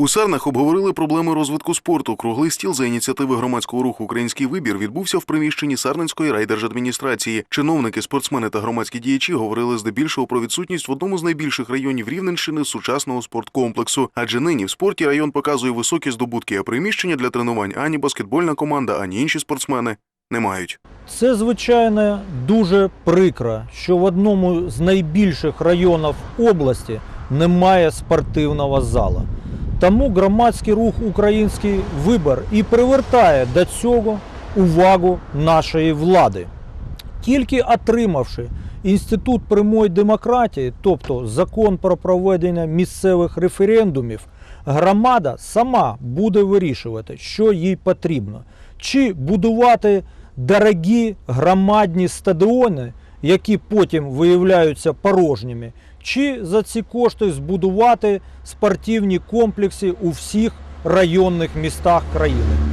У Сарнах обговорили проблеми розвитку спорту. Круглий стіл за ініціативи громадського руху Український вибір відбувся в приміщенні Сарненської райдержадміністрації. Чиновники, спортсмени та громадські діячі говорили здебільшого про відсутність в одному з найбільших районів Рівненщини сучасного спорткомплексу. Адже нині в спорті район показує високі здобутки, а приміщення для тренувань ані баскетбольна команда, ані інші спортсмени не мають. Це, звичайно, дуже прикро, що в одному з найбільших районів області немає спортивного зала. Тому громадський рух Український вибір і привертає до цього увагу нашої влади. Тільки отримавши інститут прямої демократії, тобто закон про проведення місцевих референдумів, громада сама буде вирішувати, що їй потрібно, чи будувати дорогі громадні стадіони, які потім виявляються порожніми, чи за ці кошти збудувати спортивні комплекси у всіх районних містах країни.